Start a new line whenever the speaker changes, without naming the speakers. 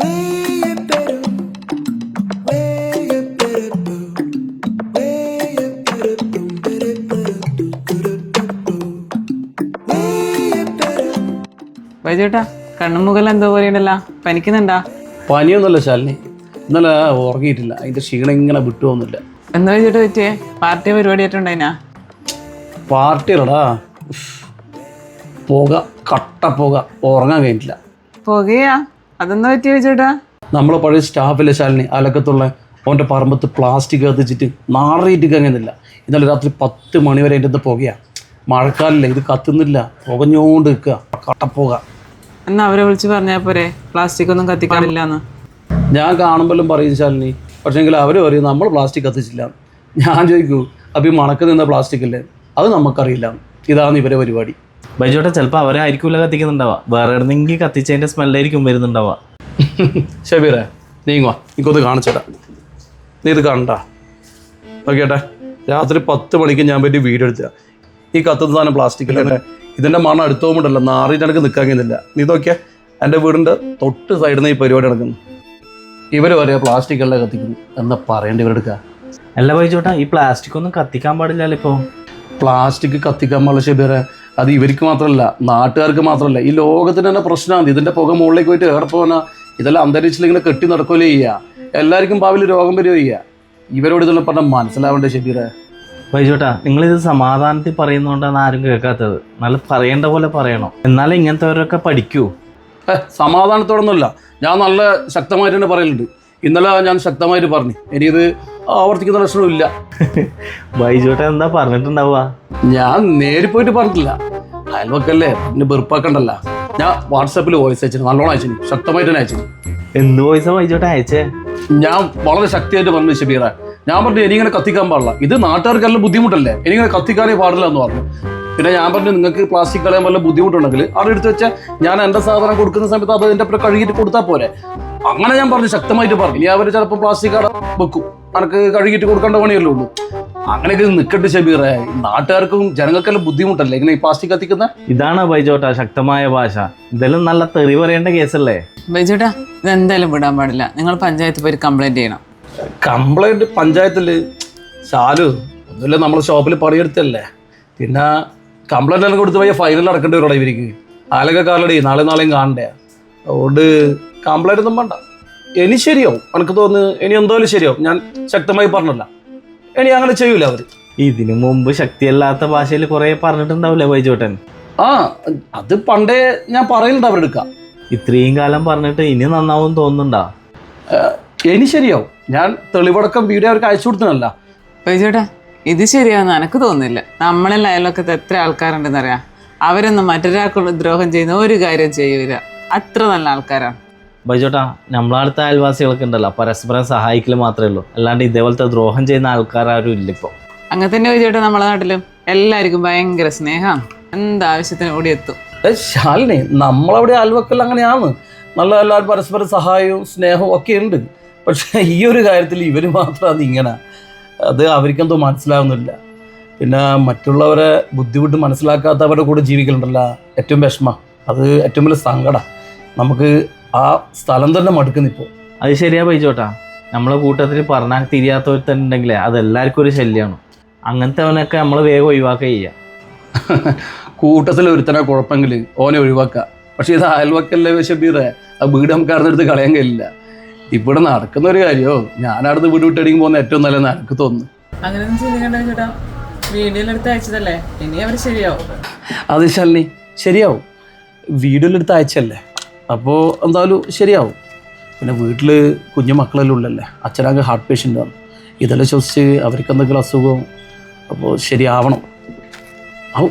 Way better, way better, boo. Way better, boo, better, better, boo, better, boo. Way
കണ്ണുമുഖൽ എന്തോ പോലെയുണ്ടല്ലോ പനിക്കുന്നുണ്ടാ?
പനിയൊന്നുമല്ല ശാലിനി. ഇന്നലെ ഉറങ്ങിയിട്ടില്ല. അതിന്റെ ക്ഷീണം ഇങ്ങനെ വിട്ടുപോകുന്നില്ല
എന്താ വൈജേട്ടാ പറ്റിയേ? പാർട്ടി പരിപാടി ആയിട്ടുണ്ടായിനാ?
പാർട്ടികളടാ പുക കട്ട പുക. ഉറങ്ങാൻ കഴിഞ്ഞിട്ടില്ല.
പുകയാ? അതെന്താ പറ്റിയ ചേട്ടാ?
നമ്മളെ പഴയ സ്റ്റാഫിലെ ശാലിനി അലക്കത്തുള്ള അവന്റെ പറമ്പത്ത് പ്ലാസ്റ്റിക് കത്തിച്ചിട്ട് നാറിയിട്ട് കങ്ങുന്നില്ല ഇന്നലെ രാത്രി പത്ത് മണി വരെ അതിന്റെ പുകയാണ് മഴക്കാലില്ല ഇത് കത്തുന്നില്ല. പുകഞ്ഞോണ്ട് നിൽക്കുക. കട്ടപ്പുക
എന്നാ അവരെ വിളിച്ച് പറഞ്ഞാൽ പോരെ. പ്ലാസ്റ്റിക് ഒന്നും കത്തിക്കാറില്ല
ഞാൻ കാണുമ്പോഴും പറയും ശാലിനി പക്ഷേങ്കിൽ അവർ പറയും നമ്മൾ പ്ലാസ്റ്റിക് കത്തിച്ചില്ല. ഞാൻ ചോദിക്കൂ അപ്പം ഈ മണക്ക് നിന്ന പ്ലാസ്റ്റിക് അല്ലേ അത് നമുക്കറിയില്ല. ഇതാണ് ഇവരെ പരിപാടി.
ബൈജോട്ടെ ചിലപ്പോൾ അവരായിരിക്കില്ല കത്തിക്കുന്നുണ്ടാവുക വേറെ എവിടെന്നെങ്കിൽ കത്തിച്ചതിന്റെ സ്മെല്ലായിരിക്കും വരുന്നുണ്ടാവുക
ഷബീറേ നീങ്ങുവാ എനിക്കൊന്ന് കാണിച്ചേട്ടാ നീ ഇത് കണ്ട. നോക്കിയേട്ടെ രാത്രി പത്ത് മണിക്ക് ഞാൻ പറ്റി വീഡിയോ എടുത്ത ഈ കത്തുന്ന സാധനം പ്ലാസ്റ്റിക് അല്ലേ ഇതിന്റെ മണം അടുത്തോമുണ്ടല്ലോ നാറിയിട്ട് എനിക്ക് നിൽക്കാൻ കഴിയുന്നില്ല. നീ നോക്കിയാ എന്റെ വീടിന്റെ തൊട്ട് സൈഡിൽ നിന്ന് ഈ പരിപാടി നടക്കുന്നു. ഇവർ പറയാ പ്ലാസ്റ്റിക് അല്ലേ കത്തിക്കുന്നു എന്ന് പറയേണ്ടി ഇവരെടുക്കുക
അല്ല ബൈജോട്ടാ ഈ പ്ലാസ്റ്റിക് ഒന്നും കത്തിക്കാൻ പാടില്ലല്ലോ ഇപ്പോൾ
പ്ലാസ്റ്റിക് കത്തിക്കാൻ പാടില്ല ഷബീറെ. അത് ഇവർക്ക് മാത്രമല്ല നാട്ടുകാർക്ക് മാത്രമല്ല. ഈ ലോകത്തിന് തന്നെ പ്രശ്നമാണ് ഇതിന്റെ പുക മുകളിലേക്ക് പോയിട്ട് ഏർപ്പോന ഇതെല്ലാം അന്തരീക്ഷത്തിൽ ഇങ്ങനെ കെട്ടി നടക്കുകയല്ലേ ചെയ്യുക എല്ലാവർക്കും ഭാവിയിൽ രോഗം വരികയോ ചെയ്യുക ഇവരോട് ഇതെല്ലാം പറഞ്ഞാൽ മനസ്സിലാവേണ്ടേ ഷബീറെ?
വൈചോട്ടാ നിങ്ങളിത് സമാധാനത്തിൽ പറയുന്നതുകൊണ്ടാണ് ആരും കേൾക്കാത്തത്. നല്ല പറയേണ്ട പോലെ പറയണം. എന്നാലും ഇങ്ങനത്തെവരൊക്കെ പഠിക്കൂ.
സമാധാനത്തോടൊന്നുമല്ല. ഞാൻ നല്ല ശക്തമായിട്ട് തന്നെ പറയലുണ്ട്. ഇന്നലെ ഞാൻ ശക്തമായിട്ട് പറഞ്ഞു. എനിക്കിത് ആവർത്തിക്കുന്ന പ്രശ്നമില്ല.
വൈജോട്ട എന്താ പറഞ്ഞിട്ടുണ്ടാവുക?
ഞാൻ നേരി പോയിട്ട് പറഞ്ഞിട്ടില്ല. അയൽവക്കല്ലേ? പിന്നെ വെറുപ്പാക്കണ്ടല്ല. ഞാൻ വാട്സാപ്പിൽ വോയിസ് അയച്ചു നല്ലോണം അയച്ചു ശക്തമായിട്ട് തന്നെ അയച്ചു
എന്ത് വോയിസ് വായിച്ചോട്ടെ അയച്ചേ?
ഞാൻ വളരെ ശക്തിയായിട്ട് പറഞ്ഞു ഷബീറ. ഞാൻ പറഞ്ഞു എനിക്കിങ്ങനെ കത്തിക്കാൻ പാടില്ല. ഇത് നാട്ടുകാർക്കെല്ലാം ബുദ്ധിമുട്ടല്ലേ? എനിക്കിങ്ങനെ കത്തിക്കാനേ പാടില്ല എന്ന് പറഞ്ഞു. പിന്നെ ഞാൻ പറഞ്ഞു നിങ്ങൾക്ക് പ്ലാസ്റ്റിക് കളയാൻ വല്ല ബുദ്ധിമുട്ടുണ്ടെങ്കിൽ അവിടെ എടുത്ത് വെച്ചാൽ ഞാൻ എന്റെ സാധനം കൊടുക്കുന്ന സമയത്ത് അത് എന്റെ അപ്പുറം കഴുകിയിട്ട് കൊടുത്താൽ പോരെ. അങ്ങനെ ഞാൻ പറഞ്ഞു ശക്തമായിട്ട് പറഞ്ഞു. ഇനി അവർ ചിലപ്പോൾ പ്ലാസ്റ്റിക് കട വെക്കും. അനക്ക് കഴുകിയിട്ട് കൊടുക്കേണ്ട പണിയല്ലേ ഉള്ളൂ. അങ്ങനെയൊക്കെ നിൽക്കട്ടെ ഷബീറെ. നാട്ടുകാർക്കും ജനങ്ങൾക്കെല്ലാം ബുദ്ധിമുട്ടല്ലേ ഇങ്ങനെ ഈ പ്ലാസ്റ്റിക് കത്തിക്കുന്ന?
ഇതാണ് ബൈജോട്ട ശക്തമായ ഭാഷ. ഇതെല്ലാം നല്ല തെറി പറയേണ്ട കേസല്ലേ?
ബൈജോട്ട ഇതെന്തായാലും വിടാൻ പാടില്ല. നിങ്ങൾ പഞ്ചായത്ത് പോയി കംപ്ലൈന്റ് ചെയ്യണം.
കംപ്ലൈന്റ് പഞ്ചായത്തിൽ ചാലു ഒന്നുമില്ല നമ്മൾ ഷോപ്പിൽ പണിയെടുത്തല്ലേ. പിന്നെ കംപ്ലൈന്റ് എല്ലാം കൊടുത്ത് പോയ ഫൈനൽ അടക്കേണ്ടി വരും ഇവർക്ക്. ആലൊക്കെ കാലടി നാളെ നാളെയും കാണണ്ടേ. അതുകൊണ്ട് കംപ്ലൈന്റ് ഒന്നും വേണ്ട. ഇനി ശരിയാവും. എനിക്ക് തോന്നുന്നു ഇനി എന്തായാലും ശരിയാവും. ഞാൻ ശക്തമായി പറഞ്ഞല്ല. ഇനി അങ്ങനെ ചെയ്യൂല അവർ.
ഇതിനു മുമ്പ് ശക്തിയല്ലാത്ത ഭാഷയിൽ കുറെ പറഞ്ഞിട്ടുണ്ടാവില്ലേ വൈജോട്ടൻ
ആ അത് പണ്ടേ ഞാൻ പറയുന്നുണ്ട് എടുക്ക
ഇത്രയും കാലം പറഞ്ഞിട്ട് ഇനി നന്നാവും തോന്നുന്നുണ്ടാ?
ഇനി ശരിയാവും. ഞാൻ തെളിവടക്കം വീഡിയോ അവർക്ക് അയച്ചു കൊടുത്തതല്ല.
വൈജോട്ടാ ഇത് ശരിയാന്ന് എനക്ക് തോന്നുന്നില്ല. നമ്മളെല്ലാം അയൽവക്കത്ത് എത്ര ആൾക്കാരുണ്ടെന്ന് അറിയാം അവരൊന്നും മറ്റൊരാൾക്കുള്ള ദ്രോഹം ചെയ്യുന്ന ഒരു കാര്യം ചെയ്യൂല. അത്ര നല്ല ആൾക്കാരാണ്.
ബൈജോട്ടാ നമ്മളടുത്ത അയൽവാസികളൊക്കെ ഉണ്ടല്ലോ പരസ്പരം സഹായിക്കൽ മാത്രമേ ഉള്ളൂ. അല്ലാണ്ട് ഇതേപോലത്തെ ദ്രോഹം ചെയ്യുന്ന ആൾക്കാരും ഇല്ല ഇപ്പോൾ
അങ്ങനെ തന്നെ ബൈജോട്ടാ നമ്മളെ നാട്ടിലും എല്ലാവർക്കും ഭയങ്കര സ്നേഹം. എന്താവശ്യത്തിന് ഓടി എത്തും.
ശാലിനി നമ്മളവിടെ അയൽവക്കൽ അങ്ങനെയാണ്. നല്ല എല്ലാവരും പരസ്പരം സഹായവും സ്നേഹവും ഒക്കെ ഉണ്ട്. പക്ഷേ ഈ ഒരു കാര്യത്തിൽ ഇവർ മാത്രമാണ് ഇങ്ങനെ. അത് അവർക്കെന്തോ മനസ്സിലാവുന്നില്ല. പിന്നെ മറ്റുള്ളവരെ ബുദ്ധിമുട്ട് മനസ്സിലാക്കാത്തവരുടെ കൂടെ ജീവിക്കലുണ്ടല്ല. ഏറ്റവും വിഷമം. അത് ഏറ്റവും വലിയ സങ്കടം. നമുക്ക് ആ സ്ഥലം തന്നെ മടുക്കുന്നു ഇപ്പോൾ
അത് ശരിയാ പൈച്ചോട്ടാ നമ്മളെ കൂട്ടത്തിൽ പറഞ്ഞാൽ തിരിയാത്തവരുത്തണ്ടെങ്കിലേ അത് എല്ലാവർക്കും ഒരു ശല്യമാണ് അങ്ങനത്തെ അവനൊക്കെ നമ്മൾ വേഗം ഒഴിവാക്കുക ചെയ്യുക
കൂട്ടത്തിൽ ഒരുത്തനെ കുഴപ്പമെങ്കിൽ ഓനെ ഒഴിവാക്കുക പക്ഷേ ഇത് അയൽവക്കല്ലേ ഷബീറെ ആ വീട് നമുക്ക് അടുത്തെടുത്ത് കളയാൻ കഴിയില്ല. ഇവിടെ നടക്കുന്ന ഒരു കാര്യമോ ഞാനടുത്ത് വീട് വിട്ടടിക്കും പോകുന്ന ഏറ്റവും നല്ല എനിക്ക് തോന്നുന്നു.
അങ്ങനെയൊന്നും ചിന്തിക്കണ്ട ചേട്ടാ. വീഡിയോയിലെടുത്ത് അയച്ചതല്ലേ? ഇനി അവർ ശരിയാവും.
അത് ശാലിനി ശരിയാവും. വീഡിയോയിലെടുത്ത് അയച്ചല്ലേ അപ്പോൾ എന്തായാലും ശരിയാവും. പിന്നെ വീട്ടിൽ കുഞ്ഞു മക്കളെല്ലാം ഉള്ളല്ലേ? അച്ഛനാകെ ഹാർട്ട് പേഷ്യന്റ് ആണ്. ഇതെല്ലാം ശ്വസിച്ച് അവർക്ക് എന്തെങ്കിലും അസുഖം അപ്പോൾ ശരിയാവണം. ആവും